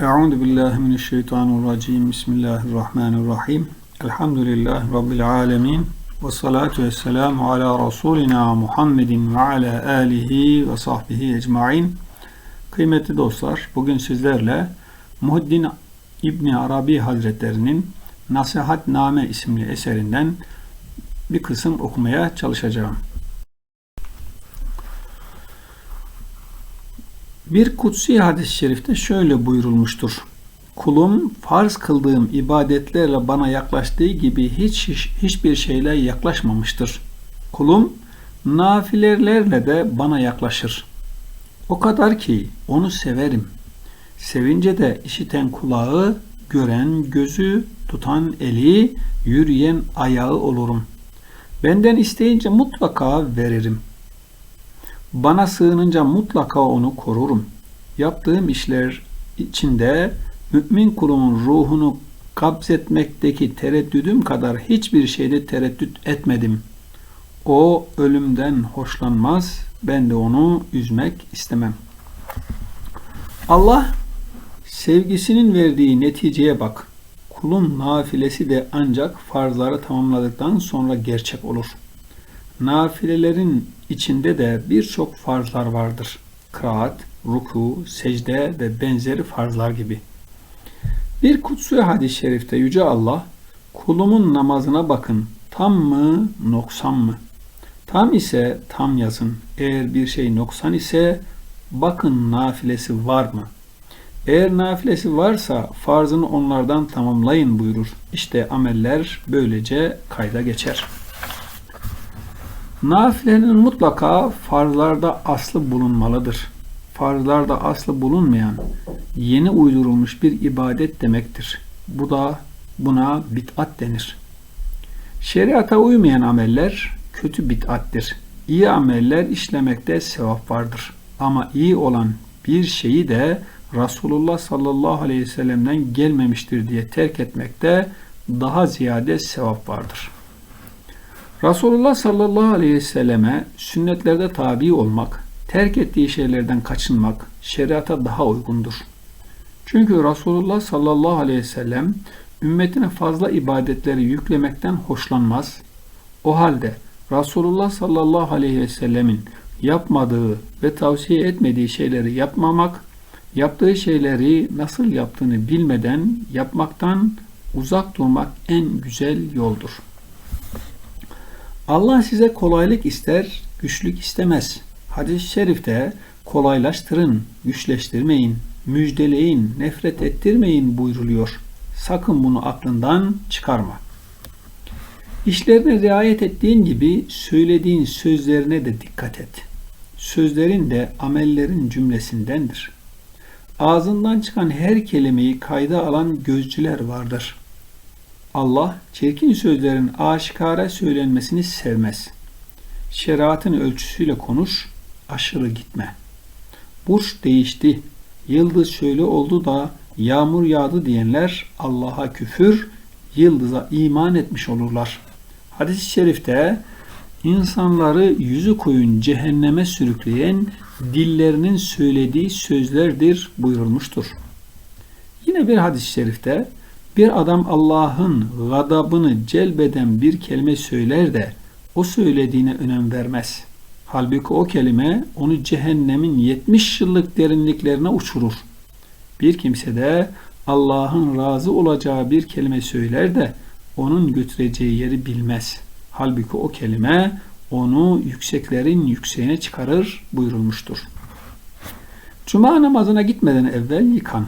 Euzu billahi mineşşeytanirracim. Bismillahirrahmanirrahim. Elhamdülillahi rabbil alamin. Ve salatu vesselamu ala rasulina Muhammedin ve ala alihi ve sahbihi ecmaîn. Kıymetli dostlar, bugün sizlerle Muhiddin İbni Arabi Hazretlerinin Nasihatname isimli eserinden bir kısım okumaya çalışacağım. Bir kutsi hadis-i şerifte şöyle buyurulmuştur. Kulum farz kıldığım ibadetlerle bana yaklaştığı gibi hiç, hiç hiçbir şeyle yaklaşmamıştır. Kulum nafilelerle de bana yaklaşır. O kadar ki onu severim. Sevince de işiten kulağı, gören gözü, tutan eli, yürüyen ayağı olurum. Benden isteyince mutlaka veririm. Bana sığınınca mutlaka onu korurum. Yaptığım işler içinde mümin kulumun ruhunu kabzetmekteki tereddüdüm kadar hiçbir şeyde tereddüt etmedim. O ölümden hoşlanmaz, ben de onu üzmek istemem. Allah sevgisinin verdiği neticeye bak. Kulun nafilesi de ancak farzları tamamladıktan sonra gerçek olur. Nafilelerin içinde de birçok farzlar vardır. Kıraat, ruku, secde ve benzeri farzlar gibi. Bir kutsu hadis-i şerifte Yüce Allah, kulumun namazına bakın, tam mı, noksan mı? Tam ise tam yazın. Eğer bir şey noksan ise bakın nafilesi var mı? Eğer nafilesi varsa farzını onlardan tamamlayın buyurur. İşte ameller böylece kayda geçer. Nafilenin mutlaka farzlarda aslı bulunmalıdır. Farzlarda aslı bulunmayan yeni uydurulmuş bir ibadet demektir. Bu da buna bid'at denir. Şeriata uymayan ameller kötü bid'attir. İyi ameller işlemekte sevap vardır. Ama iyi olan bir şeyi de Resulullah sallallahu aleyhi ve sellem'den gelmemiştir diye terk etmekte daha ziyade sevap vardır. Resulullah sallallahu aleyhi ve selleme sünnetlerde tabi olmak, terk ettiği şeylerden kaçınmak şeriata daha uygundur. Çünkü Resulullah sallallahu aleyhi ve sellem ümmetine fazla ibadetleri yüklemekten hoşlanmaz. O halde Resulullah sallallahu aleyhi ve sellemin yapmadığı ve tavsiye etmediği şeyleri yapmamak, yaptığı şeyleri nasıl yaptığını bilmeden yapmaktan uzak durmak en güzel yoldur. Allah size kolaylık ister, güçlük istemez. Hadis-i şerifte kolaylaştırın, güçleştirmeyin, müjdeleyin, nefret ettirmeyin buyruluyor. Sakın bunu aklından çıkarma. İşlerine riayet ettiğin gibi söylediğin sözlerine de dikkat et. Sözlerin de amellerin cümlesindendir. Ağzından çıkan her kelimeyi kayda alan gözcüler vardır. Allah çirkin sözlerin aşikare söylenmesini sevmez. Şeriatın ölçüsüyle konuş, aşırı gitme. Burç değişti, yıldız şöyle oldu da yağmur yağdı diyenler Allah'a küfür, yıldıza iman etmiş olurlar. Hadis-i şerifte insanları yüzü koyun cehenneme sürükleyen dillerinin söylediği sözlerdir buyurulmuştur. Yine bir hadis-i şerifte bir adam Allah'ın gadabını celbeden bir kelime söyler de o söylediğine önem vermez. Halbuki o kelime onu cehennemin 70 yıllık derinliklerine uçurur. Bir kimse de Allah'ın razı olacağı bir kelime söyler de onun götüreceği yeri bilmez. Halbuki o kelime onu yükseklerin yükseğine çıkarır buyurulmuştur. Cuma namazına gitmeden evvel yıkan.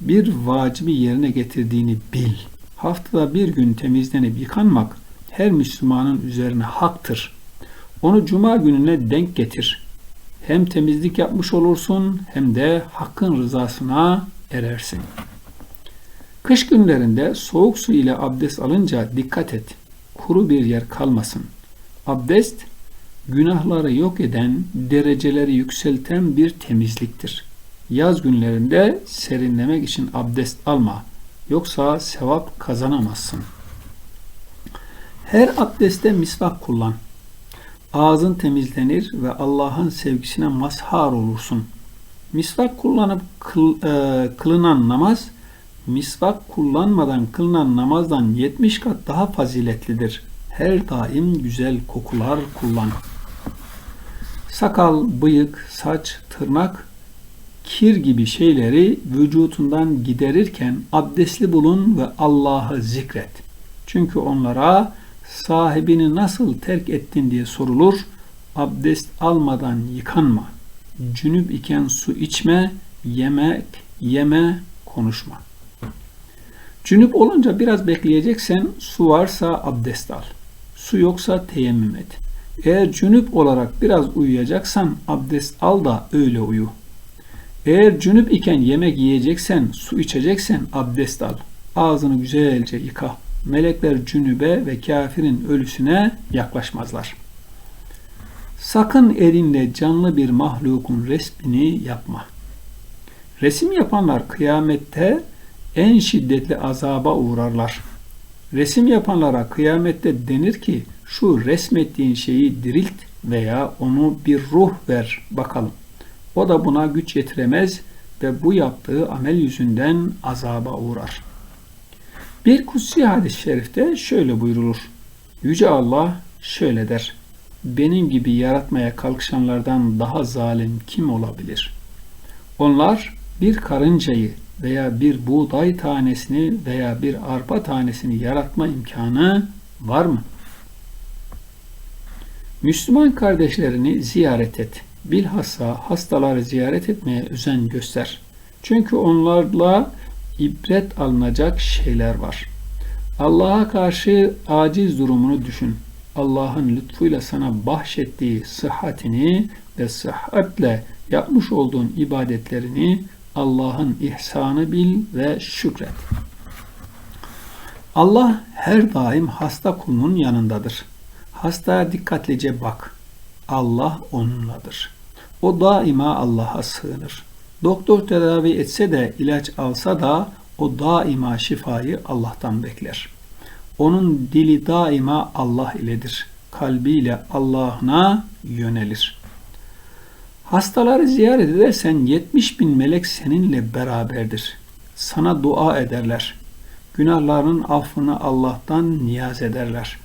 Bir vacibi yerine getirdiğini bil. Haftada bir gün temizlenip yıkanmak her Müslümanın üzerine haktır. Onu cuma gününe denk getir. Hem temizlik yapmış olursun hem de hakkın rızasına erersin. Kış günlerinde soğuk su ile abdest alınca dikkat et. Kuru bir yer kalmasın. Abdest günahları yok eden, dereceleri yükselten bir temizliktir. Yaz günlerinde serinlemek için abdest alma. Yoksa sevap kazanamazsın. Her abdeste misvak kullan. Ağzın temizlenir ve Allah'ın sevgisine mazhar olursun. Misvak kullanıp kıl, e, kılınan namaz, misvak kullanmadan kılınan namazdan 70 kat daha faziletlidir. Her daim güzel kokular kullan. Sakal, bıyık, saç, tırnak, kir gibi şeyleri vücutundan giderirken abdestli bulun ve Allah'ı zikret. Çünkü onlara sahibini nasıl terk ettin diye sorulur. Abdest almadan yıkanma. Cünüp iken su içme, yemek, yeme, konuşma. Cünüp olunca biraz bekleyeceksen su varsa abdest al. Su yoksa teyemmüm et. Eğer cünüp olarak biraz uyuyacaksan abdest al da öyle uyu. Eğer cünüp iken yemek yiyeceksen, su içeceksen abdest al. Ağzını güzelce yıka. Melekler cünübe ve kafirin ölüsüne yaklaşmazlar. Sakın elinde canlı bir mahlukun resmini yapma. Resim yapanlar kıyamette en şiddetli azaba uğrarlar. Resim yapanlara kıyamette denir ki şu resmettiğin şeyi dirilt veya onu bir ruh ver bakalım. O da buna güç yetiremez ve bu yaptığı amel yüzünden azaba uğrar. Bir kutsi hadis-i şerifte şöyle buyrulur. Yüce Allah şöyle der. Benim gibi yaratmaya kalkışanlardan daha zalim kim olabilir? Onlar bir karıncayı veya bir buğday tanesini veya bir arpa tanesini yaratma imkanı var mı? Müslüman kardeşlerini ziyaret et. Bilhassa hastaları ziyaret etmeye özen göster. Çünkü onlarla ibret alınacak şeyler var. Allah'a karşı aciz durumunu düşün. Allah'ın lütfuyla sana bahşettiği sıhhatini ve sıhhatle yapmış olduğun ibadetlerini Allah'ın ihsanı bil ve şükret. Allah her daim hasta kulunun yanındadır. Hastaya dikkatlice bak. Allah onunladır. O daima Allah'a sığınır. Doktor tedavi etse de ilaç alsa da o daima şifayı Allah'tan bekler. Onun dili daima Allah iledir. Kalbiyle Allah'ına yönelir. Hastaları ziyaret edersen 70 bin melek seninle beraberdir. Sana dua ederler. Günahlarının affını Allah'tan niyaz ederler.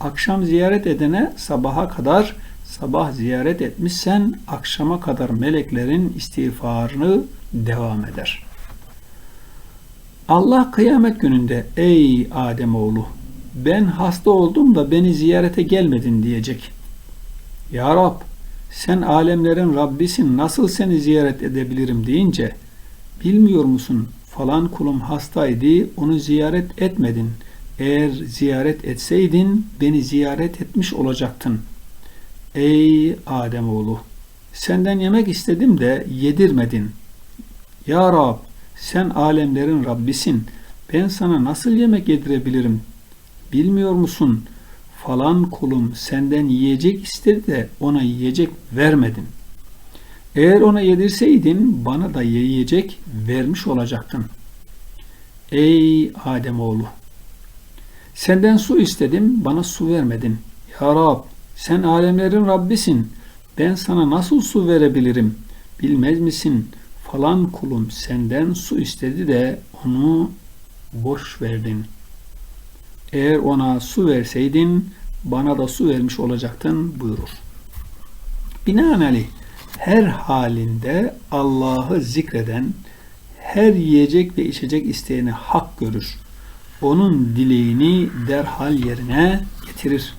Akşam ziyaret edene sabaha kadar sabah ziyaret etmişsen akşama kadar meleklerin istiğfarını devam eder. Allah kıyamet gününde ey Ademoğlu ben hasta oldum da beni ziyarete gelmedin diyecek. Ya Rab sen alemlerin Rabbisin nasıl seni ziyaret edebilirim deyince bilmiyor musun falan kulum hastaydı onu ziyaret etmedin. Eğer ziyaret etseydin beni ziyaret etmiş olacaktın. Ey Ademoğlu senden yemek istedim de yedirmedin. Ya Rab sen alemlerin Rabbisin. Ben sana nasıl yemek yedirebilirim? Bilmiyor musun? Falan kulum senden yiyecek istedi de ona yiyecek vermedin. Eğer ona yedirseydin bana da yiyecek vermiş olacaktın. Ey Ademoğlu! Senden su istedim, bana su vermedin. Ya Rab, sen alemlerin Rabbisin. Ben sana nasıl su verebilirim? Bilmez misin? Falan kulum senden su istedi de onu boş verdin. Eğer ona su verseydin bana da su vermiş olacaktın buyurur. Binaenaleyh her halinde Allah'ı zikreden, her yiyecek ve içecek isteğini hak görür. Onun dileğini derhal yerine getirir.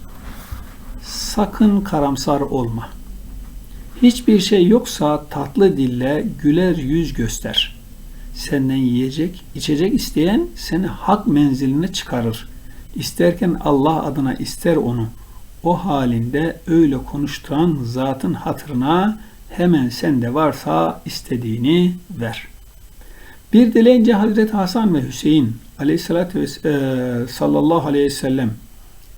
Sakın karamsar olma. Hiçbir şey yoksa tatlı dille güler yüz göster. Senden yiyecek, içecek isteyen seni hak menziline çıkarır. İsterken Allah adına ister onu. O halinde öyle konuşturan zatın hatırına hemen sende varsa istediğini ver. Bir dileyince Hazreti Hasan ve Hüseyin aleyhissalatü ve e, sallallahu aleyhi ve sellem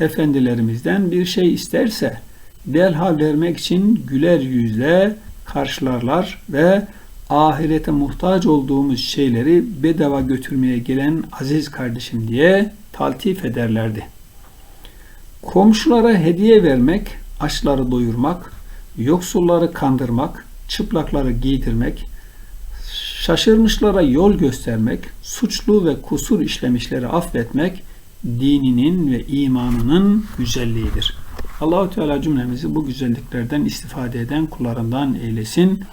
efendilerimizden bir şey isterse derhal vermek için güler yüzle karşılarlar ve ahirete muhtaç olduğumuz şeyleri bedava götürmeye gelen aziz kardeşim diye taltif ederlerdi. Komşulara hediye vermek, açları doyurmak, yoksulları kandırmak, çıplakları giydirmek, Şaşırmışlara yol göstermek, suçlu ve kusur işlemişleri affetmek dininin ve imanının güzelliğidir. Allahu Teala cümlemizi bu güzelliklerden istifade eden kullarından eylesin.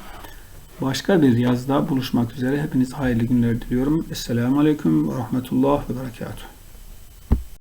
Başka bir yazda buluşmak üzere hepinize hayırlı günler diliyorum. Esselamu Aleyküm ve Rahmetullah ve Berekatuhu.